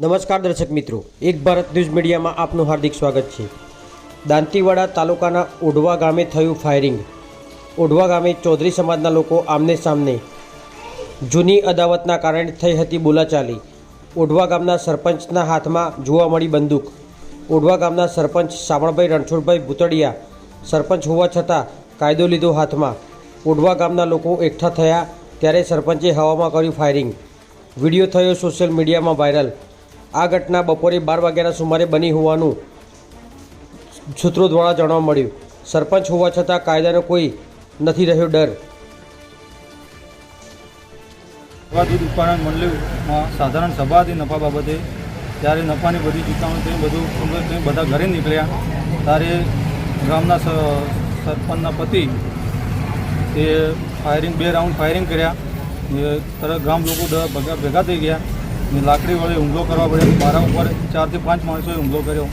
નમસ્કાર દર્શક મિત્રો, એક ભારત ન્યૂઝ મીડિયામાં આપનું હાર્દિક સ્વાગત છે. દાંતીવાડા તાલુકાના ઓઢવા ગામે થયું ફાયરિંગ. ઓઢવા ગામે ચૌધરી સમાજના લોકો આમને સામને જૂની અદાવતના કારણે થઈ હતી બોલાચાલી. ઓઢવા ગામના સરપંચના હાથમાં જોવા મળી બંદૂક. ઓઢવા ગામના સરપંચ શામળભાઈ રણછોડભાઈ ભૂતડિયા સરપંચ હોવા છતાં કાયદો લીધો હાથમાં. ઓઢવા ગામના લોકો એકઠા થયા ત્યારે સરપંચે હવામાં કર્યું ફાયરિંગ. વીડિયો થયો સોશિયલ મીડિયામાં વાયરલ. આ ઘટના બપોરે બાર વાગ્યાના સુમારે બની હોવાનું સૂત્રો દ્વારા જાણવા મળ્યું. સરપંચ હોવા છતાં કાયદાનો કોઈ નથી રહ્યો ડર. સભાથી દુકાન મંડળમાં સાધારણ સભા હતી નફા બાબતે ત્યારે નફાની બધી ચૂકવણી થઈ બધું બધા ઘરે નીકળ્યા, ત્યારે ગામના સરપંચના પતિ તે ફાયરિંગ બે રાઉન્ડ ફાયરિંગ કર્યા. તરત ગામ લોકો ભેગા થઈ ગયા. લાકડી વડે હુમલો કરવા પડ્યો. મારા ઉપર ચારથી પાંચ માણસોએ હુમલો કર્યો.